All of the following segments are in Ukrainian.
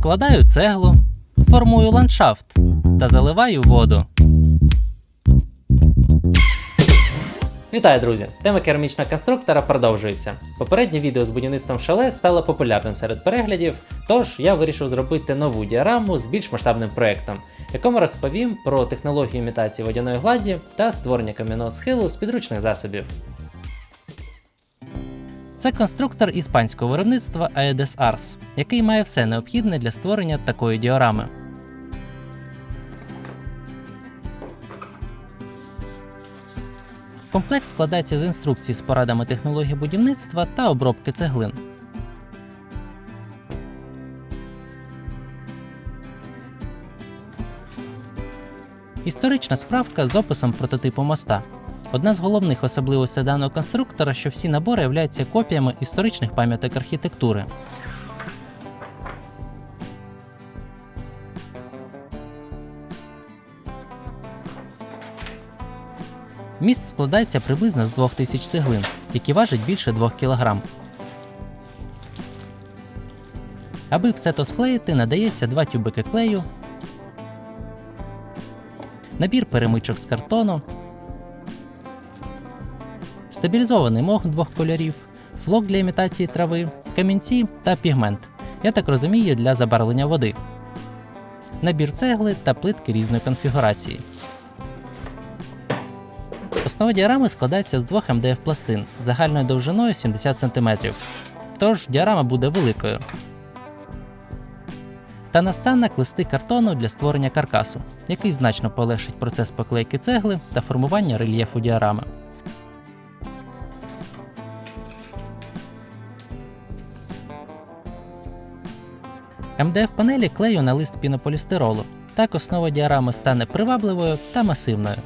Вкладаю цеглу, формую ландшафт та заливаю воду. Вітаю, друзі! Тема керамічного конструктора продовжується. Попереднє відео з будівництвом шале стало популярним серед переглядів, тож я вирішив зробити нову діараму з більш масштабним проєктом, якому розповім про технологію імітації водяної гладі та створення кам'яного схилу з підручних засобів. Це конструктор іспанського виробництва Aedes Ars, який має все необхідне для створення такої діорами. Комплекс складається з інструкцій з порадами технології будівництва та обробки цеглин. Історична справка з описом прототипу моста. Одна з головних особливостей даного конструктора, що всі набори являються копіями історичних пам'яток архітектури. Міст складається приблизно з 2000 цеглин, які важать більше 2 кг. Аби все то склеїти, надається два тюбики клею, набір перемичок з картону, стабілізований мох двох кольорів, флок для імітації трави, камінці та пігмент. Я так розумію, для забарвлення води, набір цегли та плитки різної конфігурації. Основа діарами складається з двох МДФ пластин загальною довжиною 70 см. Тож діарама буде великою. Та настанок листи картону для створення каркасу, який значно полегшить процес поклейки цегли та формування рельєфу діарами. МДФ панелі клею на лист пінополістиролу. Так основа діарами стане привабливою та масивною.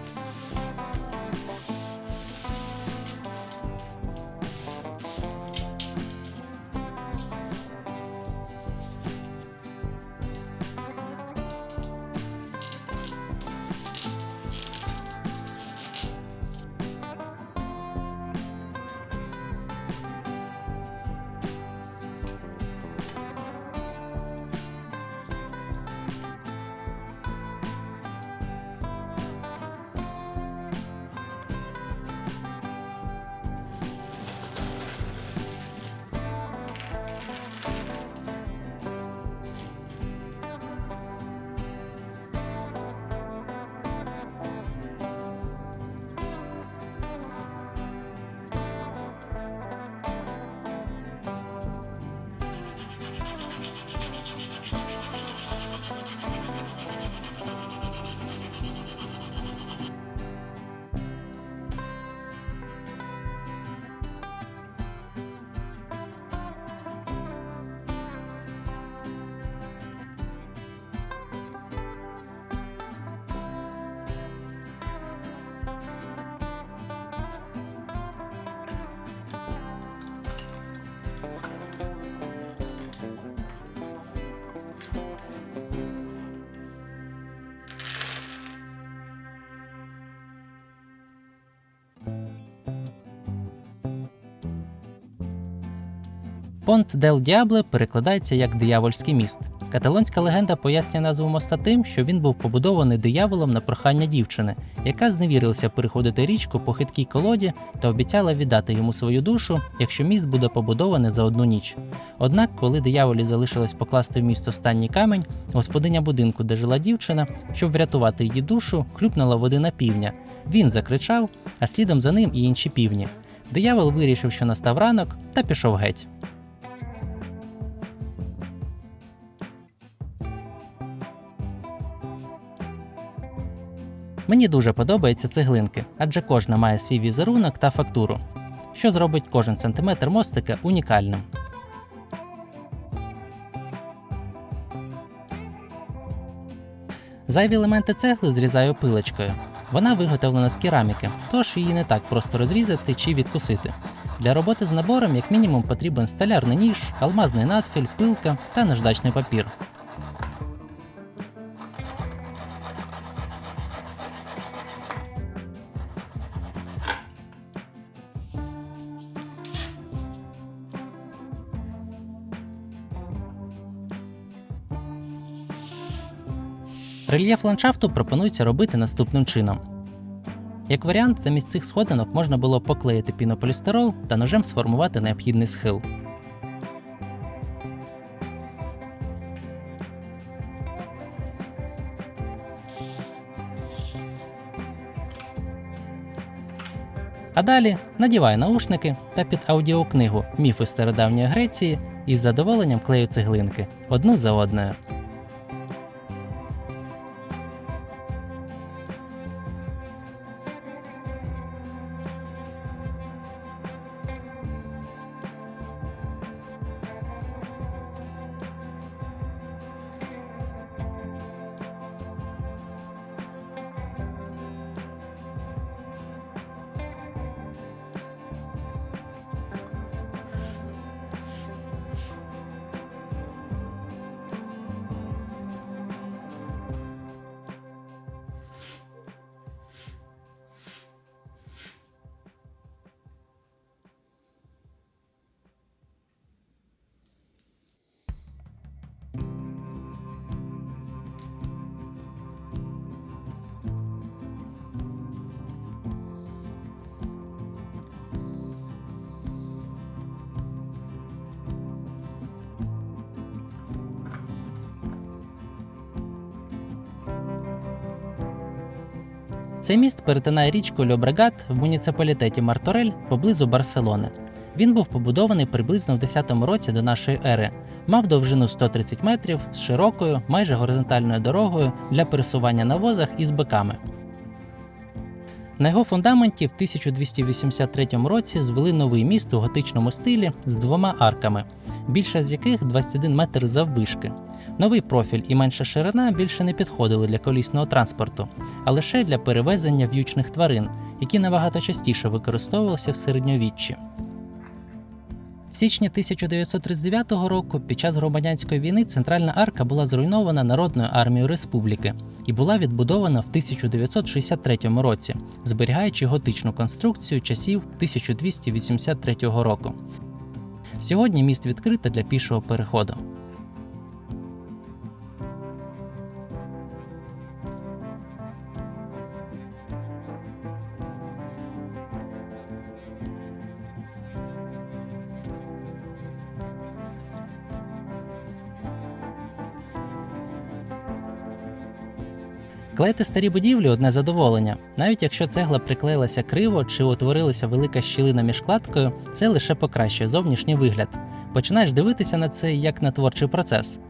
Понт Дел Діабле перекладається як диявольський міст. Каталонська легенда пояснює назву моста тим, що він був побудований дияволом на прохання дівчини, яка зневірилася переходити річку по хиткій колоді та обіцяла віддати йому свою душу, якщо міст буде побудований за одну ніч. Однак, коли дияволі залишилось покласти в міст останній камінь, господиня будинку, де жила дівчина, щоб врятувати її душу, хлюпнула води на півня. Він закричав, а слідом за ним і інші півні. Диявол вирішив, що настав ранок, та пішов геть. Мені дуже подобаються цеглинки, адже кожна має свій візерунок та фактуру, що зробить кожен сантиметр мостика унікальним. Зайві елементи цегли зрізаю пилочкою. Вона виготовлена з кераміки, тож її не так просто розрізати чи відкусити. Для роботи з набором, як мінімум, потрібен столярний ніж, алмазний надфіль, пилка та наждачний папір. Рельєф ландшафту пропонується робити наступним чином. Як варіант, замість цих сходинок можна було поклеїти пінополістирол та ножем сформувати необхідний схил. А далі надіваю наушники та під аудіокнигу Міфи стародавньої Греції із задоволенням клею цеглинки одну за одною. Цей міст перетинає річку Льобрегат в муніципалітеті Марторель поблизу Барселони. Він був побудований приблизно в 10 році до нашої ери, мав довжину 130 метрів з широкою, майже горизонтальною дорогою для пересування на возах із биками. На його фундаменті в 1283 році звели новий міст у готичному стилі з двома арками, більша з яких 21 метр заввишки. Новий профіль і менша ширина більше не підходили для колісного транспорту, а лише для перевезення в'ючних тварин, які набагато частіше використовувалися в середньовіччі. В січні 1939 року під час громадянської війни центральна арка була зруйнована Народною армією республіки і була відбудована в 1963 році, зберігаючи готичну конструкцію часів 1283 року. Сьогодні міст відкрито для пішого переходу. Клеїти старі будівлі одне задоволення. Навіть якщо цегла приклеїлася криво чи утворилася велика щілина між кладкою, це лише покращує зовнішній вигляд. Починаєш дивитися на це як на творчий процес.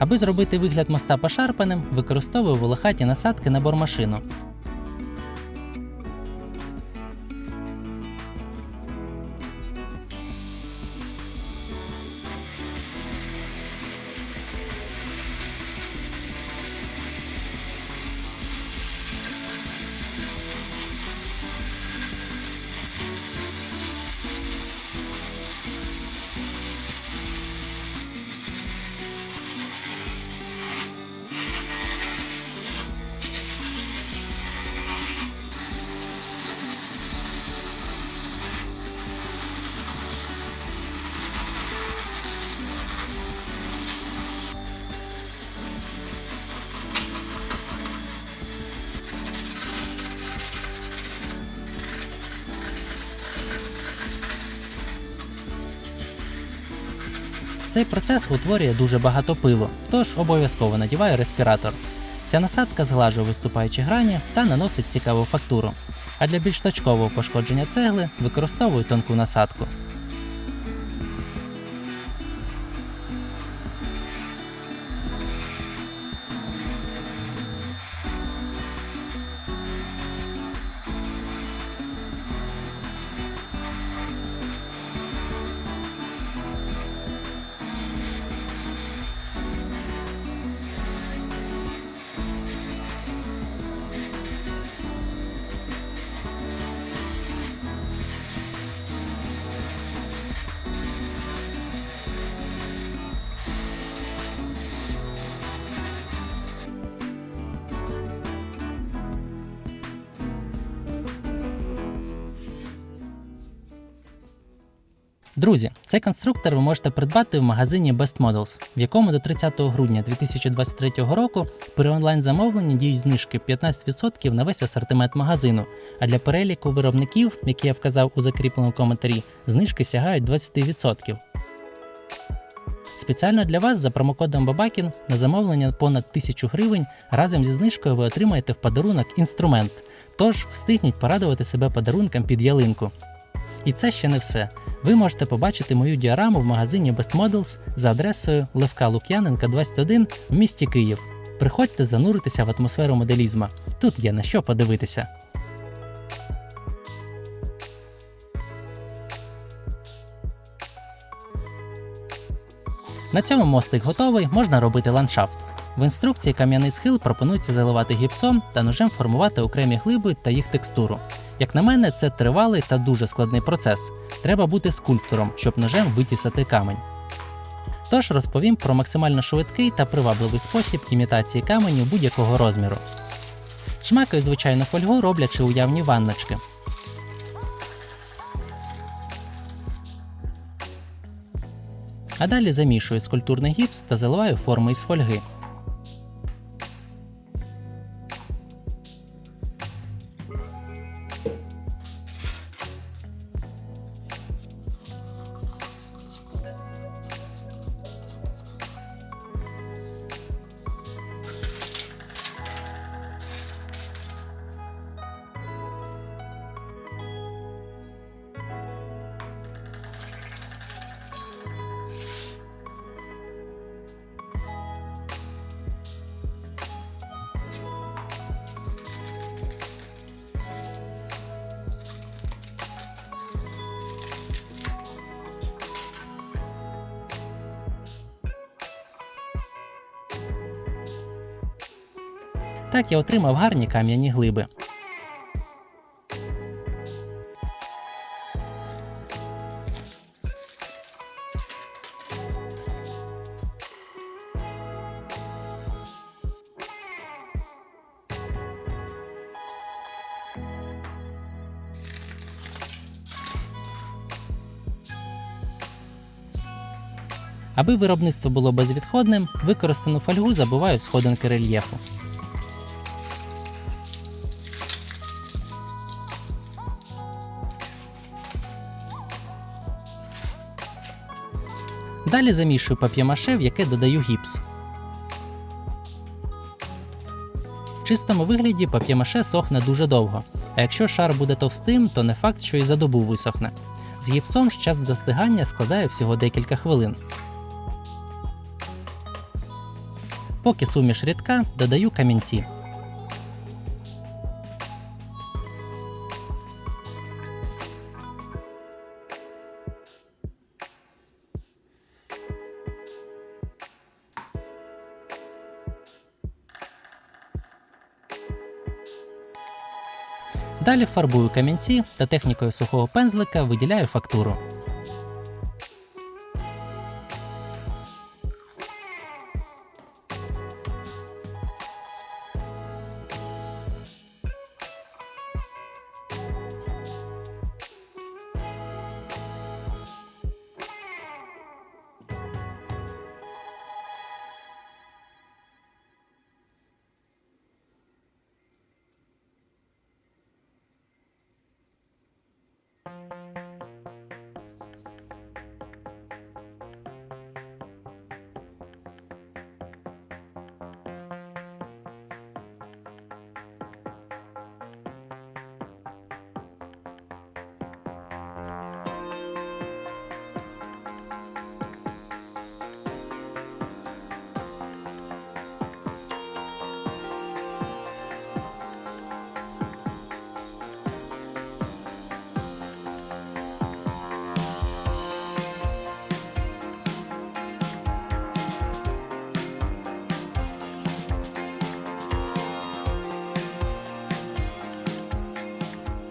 Аби зробити вигляд моста пошарпаним, використовую волохаті насадки на бормашину. Цей процес утворює дуже багато пилу, тож обов'язково надіваю респіратор. Ця насадка зглажує виступаючі грані та наносить цікаву фактуру. А для більш точкового пошкодження цегли використовую тонку насадку. Друзі, цей конструктор ви можете придбати в магазині Best Models, в якому до 30 грудня 2023 року при онлайн-замовленні діють знижки 15% на весь асортимент магазину. А для переліку виробників, які я вказав у закріпленому коментарі, знижки сягають 20%. Спеціально для вас за промокодом Бабакін на замовлення понад 1000 гривень разом зі знижкою ви отримаєте в подарунок інструмент. Тож встигніть порадувати себе подарунком під ялинку. І це ще не все. Ви можете побачити мою діараму в магазині Best Models за адресою Левка Лук'яненка 21 в місті Київ. Приходьте зануритися в атмосферу моделізма. Тут є на що подивитися. На цьому мостик готовий, можна робити ландшафт. В інструкції кам'яний схил пропонується заливати гіпсом та ножем формувати окремі глиби та їх текстуру. Як на мене, це тривалий та дуже складний процес. Треба бути скульптором, щоб ножем витісати камень. Тож розповім про максимально швидкий та привабливий спосіб імітації каменю будь-якого розміру. Шмакаю звичайну фольгу, роблячи уявні ванночки. А далі замішую скульптурний гіпс та заливаю форми із фольги. Так я отримав гарні кам'яні глиби. Аби виробництво було безвідходним, використану фольгу забиваю в сходинки рельєфу. Далі замішую пап'ємаше, в яке додаю гіпс. В чистому вигляді пап'ємаше сохне дуже довго, а якщо шар буде товстим, то не факт, що і за добу висохне. З гіпсом час застигання складає всього декілька хвилин. Поки суміш рідка, додаю камінці. Далі фарбую камінці та технікою сухого пензлика виділяю фактуру.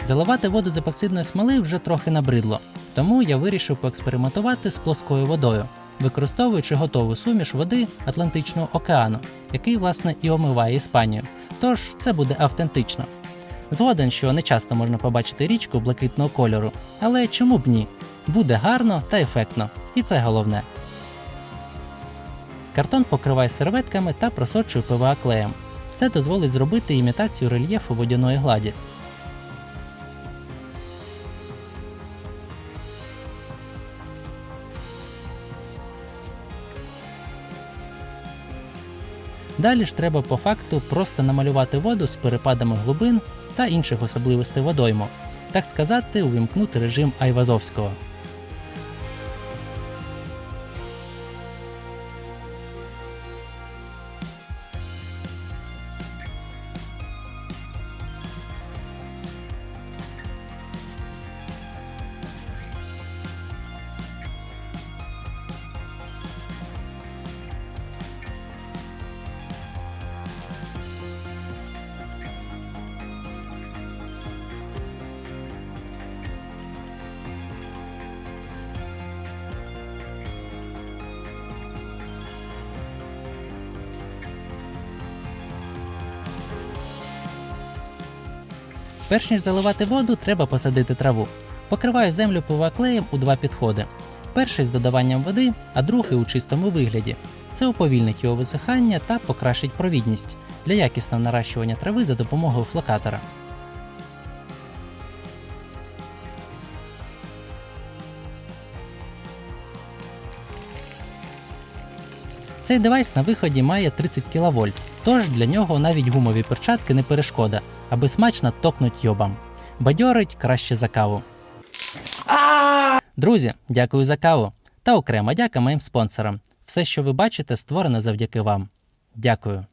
Заливати воду з епоксидної смоли вже трохи набридло, тому я вирішив поекспериментувати з плоскою водою, використовуючи готову суміш води Атлантичного океану, який, власне, і омиває Іспанію. Тож це буде автентично. Згоден, що не часто можна побачити річку блакитного кольору, але чому б ні? Буде гарно та ефектно, і це головне. Картон покриваю серветками та просочую ПВА клеєм. Це дозволить зробити імітацію рельєфу водяної гладі. Далі ж треба по факту просто намалювати воду з перепадами глибин та інших особливостей водойму, так сказати, увімкнути режим Айвазовського. Перш ніж заливати воду, треба посадити траву. Покриваю землю клеєм у два підходи. Перший з додаванням води, а другий у чистому вигляді. Це уповільнить його висихання та покращить провідність для якісного наращування трави за допомогою флокатора. Цей девайс на виході має 30 кВт, тож для нього навіть гумові перчатки не перешкода, аби смачно токнуть йобам. Бадьорить краще за каву. Друзі, дякую за каву. Та окрема дяка моїм спонсорам. Все, що ви бачите, створено завдяки вам. Дякую.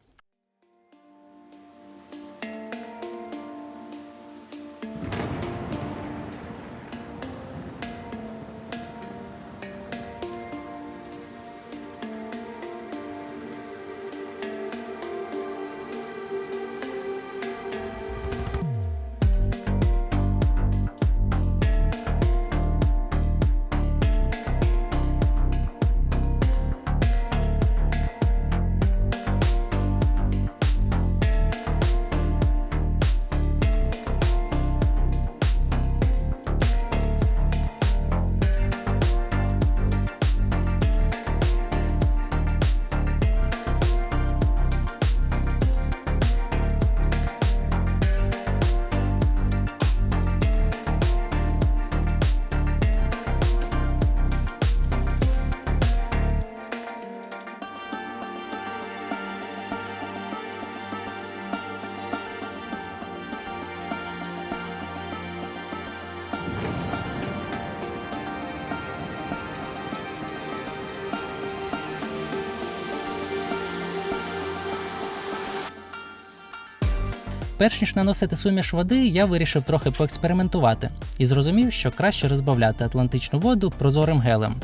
Перш ніж наносити суміш води, я вирішив трохи поекспериментувати і зрозумів, що краще розбавляти атлантичну воду прозорим гелем.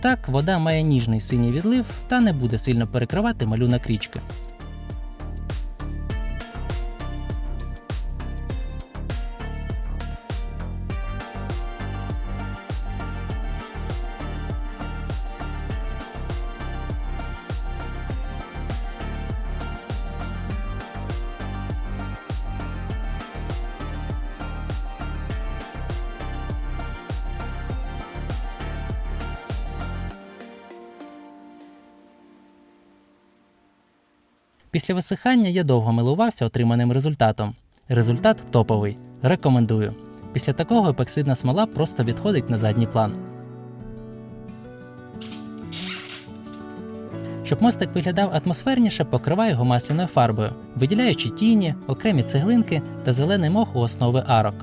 Так, вода має ніжний синій відлив та не буде сильно перекривати малюнок річки. Після висихання я довго милувався отриманим результатом. Результат топовий. Рекомендую. Після такого епоксидна смола просто відходить на задній план. Щоб мостик виглядав атмосферніше, покриваю його масляною фарбою, виділяючи тіні, окремі цеглинки та зелений мох у основи арок.